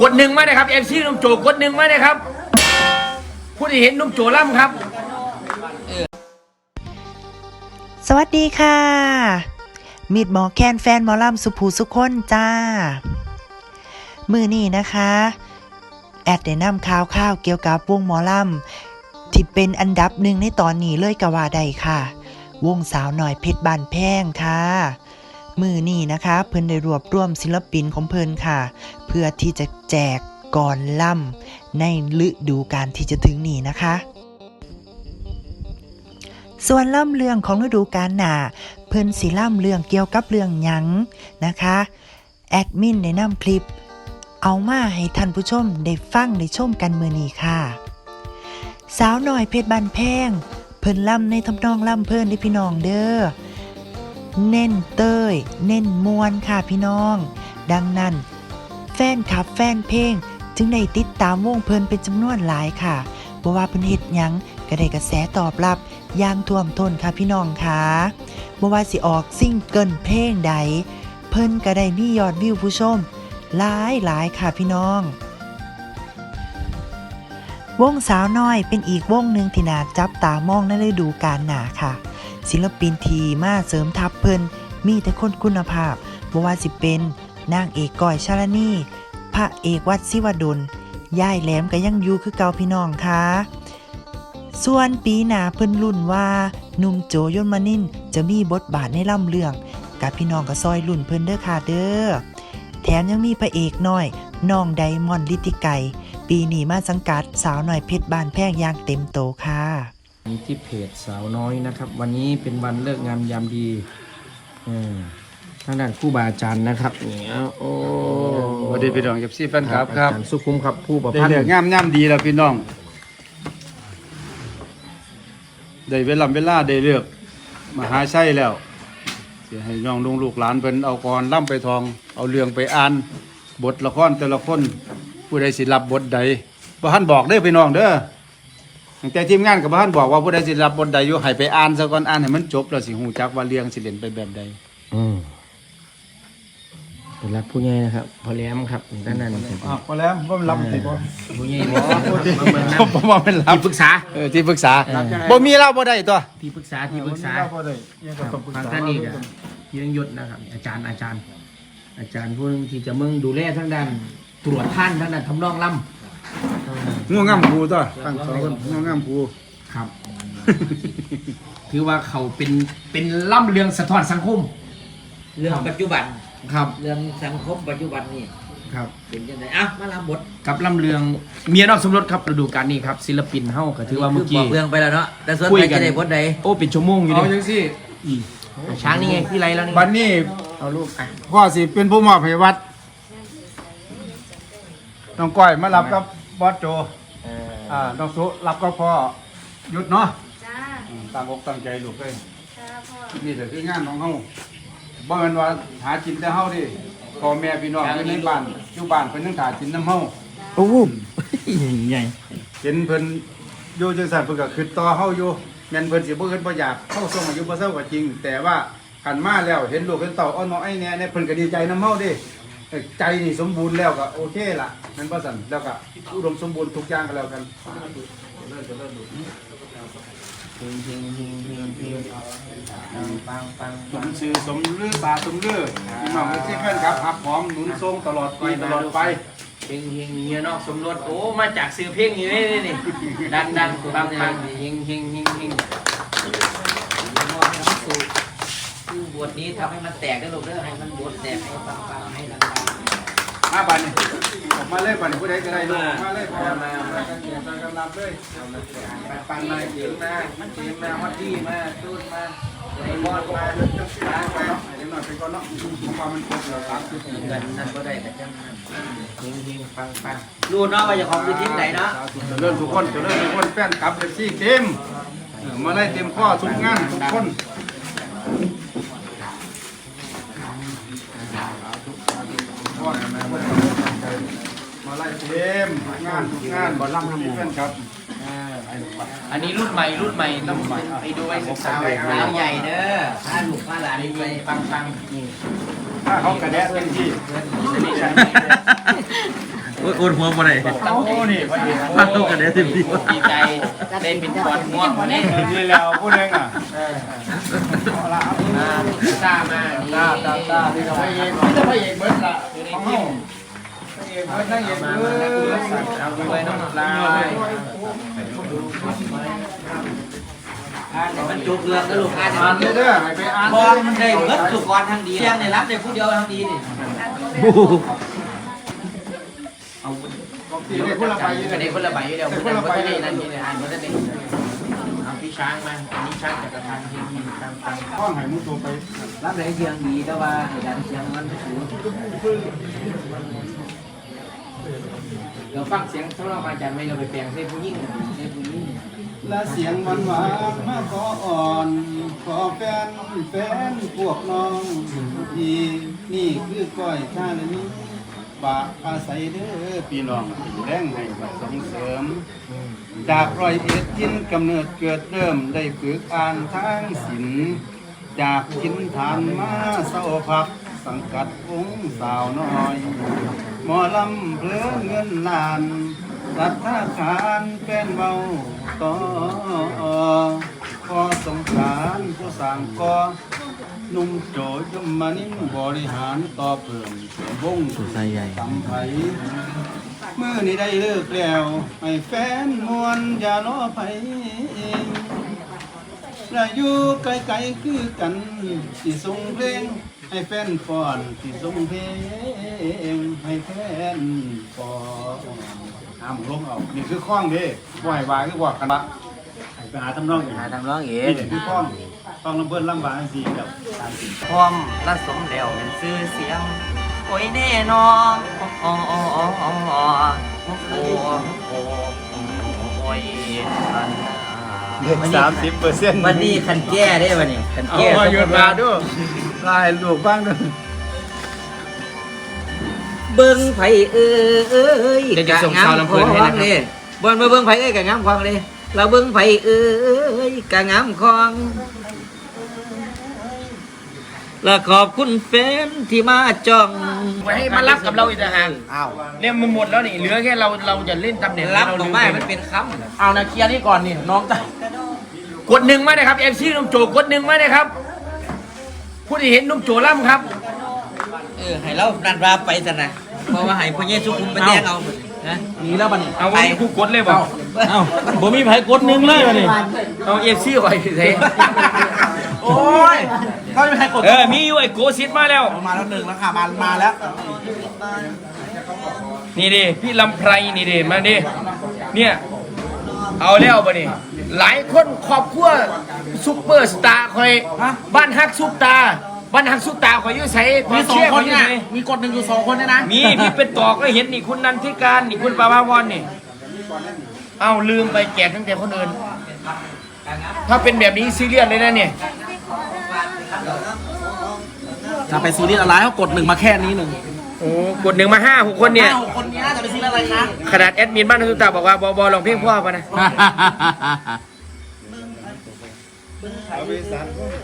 กดหนึ่งมาเลยครับเอฟซีนุ่มโจกดหนึ่งมาเลยครับผู้ที่เห็นนุ่มโจล่ำครับ สวัสดีค่ะมิดหมอแคนแฟนหมอลำสุภูสุคนจ้า มือนี้นะคะ แอดได้นำข่าวข้าวเกี่ยวกับวงหมอลำที่เป็นอันดับหนึ่งในตอนนี้เลยกว่าใดค่ะ วงสาวหน่อยเพชรบานแพงค่ะ มือนี้นะคะ เพิ่นได้รวบรวมศิลปินของเพิ่นค่ะ เพื่อที่จะแจกก่อนล่ำในฤดูกาลที่จะถึงนี้นะคะ ส่วนล่ำเรื่องของฤดูกาลหนาเพิ่นสิล่ำเรื่องเกี่ยวกับเรื่องยังนะคะ แอดมินได้นำคลิป เอามาให้ท่านผู้ชมได้ฟังได้ชมกันมือนี้ค่ะ สาวน้อยเพชรบันแพง เพิ่นล่ำในทำนองล่ำเพิ่นได้พี่น้องเด้อ เน้นเต้ย เน้นมวนค่ะพี่น้อง ดังนั้น แฟนคลับแฟนเพลงจึงได้ติดตามวงเพลินเป็นจำนวนหลายค่ะบ่ว่าเพิ่นเฮ็ดหยังก็ได้กระแสตอบรับอย่างท่วมท้นค่ะพี่น้องค่ะบ่ว่าสิออกซิงเกิลเพลงใด เพิ่นก็ได้มียอดวิวผู้ชม หลายหลายค่ะพี่น้อง วงสาวน้อยเป็นอีกวงหนึ่งที่น่าจับตามองในฤดูกาลหนาค่ะ ศิลปินทีมาเสริมทัพเพิ่นมีแต่คนคุณภาพบ่ว่าสิเป็นนางเอกก้อยชาลนีพระเอกวัดศิวดลย่ายแหลมก็ยังอยู่คือเก่าพี่น้องค่ะส่วนปีหน้าเพิ่นรุ่นว่าหนุ่มโจยนมานินจะมีบทบาทในล่ำเรื่อง กับพี่น้องก็ซอยรุ่นเพิ่นเด้อค่ะเด้อแถมยังมีพระเอกน้อยน้องไดมอนด์ลิติไก ปีนี้มาสังกัดสาวหน่อยเพชรบานแพงอย่างเต็มโตค่ะ ที่เพจสาวน้อยนะครับ วันนี้เป็นวันเลิกงามยามดีเออทางด้านครู่บาอาจารย์นะครับเนี่ยโอ้สวัสดีพี่น้องเอฟซีแฟนคลับครับอาจารย์สุขุมครับผู้ประได้พันธ์เลือกงามย่ำดีแล้วพี่น้องได้เวลาเวลาได้เลือกมหาชัยแล้วสิให้น้องลุงลูกหลานเพิ่นเอากรล่ำไปทองเอาเรื่องไปอ่าน บทละครแต่ละคนผู้ใดสิรับบทใดบ่ทันบอกเด้อพี่น้องเด้อ ตั้งแต่ทีมงานกับบ่ทันบอกว่าผู้ใดสิรับบทใดอยู่ให้ไปอ่านซะก่อนอ่านให้มันจบแล้วสิฮู้จักว่าเรื่องสิเล่นไปแบบใดอืมเป็นรักผู้ใหญ่นะครับ พอแหล้มครับด้านนั้นอะพอแล้วบ่ลำให้บ่ผู้ใหญ่บอกมาเมืองนั้นผมว่าเป็นลที่ปรึกษาำเออที่ปรึกษาเออบ่มีเล่าบ่ได้ตัวที่ปรึกษาที่ปรึกษาครับทางท่านนี่ก็ยังยศนะครับ อาจารย์อาจารย์ อาจารย์ผู้หนึงที่จะมึงดูแลทั้งด้าน ตรวจท่านทั้งด้านทำนองล่ำ ง่วงงามครูตัวตั้งสองคนง่วงงามครูครับ ถือว่าเขาเป็นเป็นล่ำเรืองสะท้อนสังคม เรื่องปัจจุบัน ครับ เรื่องสังคมปัจจุบันนี่ครับ เป็นยังไงอะมาลำบทกับล่ำเรืองเมียนอกสมรสครับฤดูกาลนี้ครับ ศิลปินเฮาก็ถือว่าเมื่อคืกี้บอกเรื่องไปแล้วเนาะแต่ส่วนคุยไปกันจะได้บทใดโอ้เป็นชั่วโมงอยู่เอาเลยจังซี่ช้างนี่ไงพี่ไรแล้วนี่บัดนี้เอาลูกอะพ่อสิเป็นผู้มอบให้วัดน้องก้อยมารับกับ บอสโจอ่าน้องสุรับกับพ่อหยุดเนาะจ้าอืมตั้งอกตั้งใจลูกเลยจ้าพ่อนี่แหละคืองานของเฮาบ่แม่นว่าหากินแต่เฮาดิพ่อแม่พี่น้องอยู่ในบ้านอยู่บ้านเพิ่นยังหากินน้ำเฮาโอ้โหใหญ่เห็นเพิ่นอยู่จังซั่นเพิ่นก็คิดต่อเฮาอยู่แม่นเพิ่นสิบ่เฮ็ดบ่อยากเฮาส่งอายุบ่เซาก็จริง แต่ว่าคันมาแล้วเห็นลูกเห็นเต้าอ้อนน้อยแน่เนี่ยเพิ่นก็ดีใจนำเฮาเดิเอ้ย ใจนี่สมบูรณ์แล้วก็โอเคละแม่นบ่ซั่นแล้วก็อุดมสมบูรณ์ทุกอย่างก็แล้วกันเฮงเฮงเฮงเฮงเฮงปังปังปังสมชื่อสมลือตาสมลือพี่น้องที่แฟนครับหักหอมหนุนทรงตลอดไปตลอดไปเฮงเฮงเมียนอกสมรสโอ้มาจากซื้อเพลงอยู่นี่นี่นี่ดังดังปังปังเฮงเฮงเฮงเฮง มอบให้น้องสู่ คือบทนี้ทำให้มันแตกได้ลูกเด้อให้มันบทแตกให้ฟังฟังให้ดังมาบัดนี้ออกมาเลยบัดนี้ผู้ใดก็ได้ลูกมาเลยมามามากันเกียรติกันรับเลยปังปังมาเจียงมามันเจียงมาฮอตดี้มาตูนมาไอ้บอลมาล้างไปเดี๋ยวหน่อยไปก่อนเนาะผมว่ามันครบแล้วครับๆเงินนั่นก็ได้แต่จังนั้นเฮงเฮงปังปังรู้เนาะว่าจะของคือทีมไหนเนาะเจริญทุกคนเจริญทุกคนแฟนคลับเอฟซีเต็มเออมาไล่เต็มข้อทุกงานทุกคน ไล่เต็มทุกงานทุกงานบอลล่ำน้ำมูเพื่อนครับอันนี้รุ่นใหม่รุ่นใหม่ต้องไปดูไว้ศึกษาไว้สาวใหญ่เด้อพาลูกพาหลานไปปังปังนี่ถ้าเขากระแดะเต็มที่เงินสนิทกันโอ้ยโอนหัวมาไหนโอ้นี่พอดีฟังลูกกันได้สิดีดีใจได้เป็นบอลม่วงวันนี้นี่แล้วผู้นึงอะตามาตาตาตาพี่น้องพระเอกพี่จะพระเอกเบิร์ดละของห้อง พระเอกเบิร์ดนั่งเอกเบิร์ดเอาไปน้องลายมันจุกเรื่องก็ลูกอ่านอ่านเลยเด้อให้ไปอ่านบอลมันได้เบิดสุกรทางดีเพียงในรับได้ผู้เดียวทางดีนี่ตีได้คนละใบอยู่กระเด้เด็นคนละใบอยู่เดียวคนละใบนี่นั่นนี่อ่านคนละเด็กเอาพี่ช้างมาอันนี้ช้างจักรพันธ์ที่มีตามตามข้องให้มุตัวไปรับได้เพียงดีแต่ว่าไอ้ดันเพียงมันสูง เราฟังเสียงเขาเรามาจากไม่เราไปแปลงเส้ผู้ยิ่งเส้ผู้ยิ่งและเสียงหวานหวานมาขออ่อน ขอแฟนแฟนพวกน้องทีนี่คือก้อยชาลนี้ฝากอาศัยเด้อพี่น้องแรงให้ส่งเสริม จากรอยเอ็ดจินกำเนิดเกิดเริ่มได้ฝึกอ่านทางศิลจากกินทานมาเศร้าพักสังกัดวงสาวน้อย หมอลำเพลินเงินล้านรัฐาคารเป็นเบาต่อพอสงสารผู้สั่งก่อนุ่มโจยมมานิ่บริหารต่อเพิ่มวงตำไผเมื่อนี้ได้เลิกแล้วให้แฟนมวนอย่ารอไปเองและอยู่ไกลๆคือกันสิส่งเพลง ให้แฟนฟ้อนสิส่งเพลงให้แฟนฟ้อนห้ามลงเอานี่คือข้องเด้บ่ให้วายคือว่ากันละให้ไปหาทำนองอีกหาทำร้องเอนี่งแหละคือข้องข้องลำเบิ้ลลำบากจังซี่ครับตามจริงพร้อมละสมแล้วเป็นชื่อเสียง โอ้ยแน่นอนอ๋ออ๋ออ๋ออ๋ออ๋อโอ้โอ้โอ้ยอันเด็กสามสิบเปอร์เซ็นต์วันนี้คันแก้ได้วันนี้คันเอาแก้มาหยุดมาดู ลายลูกบ้างด้วยเบิ้งไผเอ้ยกะงามของเลยบอลมาเบิ้งไผเอ้ยกะงามของเลยเราเบิ้งไผเอ้ยกะงามของและขอบคุณแฟนที่มาจ้องไว้ให้มารับกับเราอีกต่างหากอ้าวเนี่ยมันหมดแล้วนี่เหลือแค่เราเราจะเล่นตำแหน่งรับเราของไม่มันเป็นคำเอานะเคลียร์นี่ก่อนนี่น้องตกดหนึ่งมาเลยครับเอฟซีนุ่มโจกดหนึ่งมาเลยครับ ผู้ที่เห็นนุ่มโจล่ำครับเออให้เรานัดราไปซะนะเพราะว่าให้พ่อเยซูคุมไปแจ้งเอานะหนีแล้วบัดนี้เอาไปวันนี้กูกดเลยบ่เอ้าผมมีไผกดหนึ่งเลยบัดนี้เอาเอฟซีไว้เถอะโอ้ยก็ไม่มีใครกดเออมีอยู่ไอ้โกซิดมาแล้ว มาแล้วหนึ่งแล้วค่ะมามาแล้ว นี่ดิพี่ลำไพรนี่ดิมาดิเนี่ย เอาแล้วบัดนี้หลายคนครอบครัวซุปเปอร์สตาร์คอยบ้านฮักซุปตาบ้านฮักซุปตาคอยอยู่ไสมีสองเชียร์คนอยู่เนี่ยไสมีกดหนึ่งอยู่สองคนเนี่ยนะมีพี่เป็นตอกก็เห็นนี่คุณนันทิการนี่คุณปาวาวอนนี่เอาลืมไปแจกตั้งแต่คนอื่น ถ้าเป็นแบบนี้ซีเรียสเลยนะเนี่ยจะไปซีรีส์อะไรเขากดหนึ่งมาแค่นี้หนึ่ง โอ้กดหนึ่งมาห้าหกคนเนี่ย อ้าวคนนี้น่าจะไปซีรีส์อะไรคะขนาดแอดมินบ้านทุกตาบอกว่าบอบอลองเพลงพ่อปะนะ เอาไปสารพุ่มจอ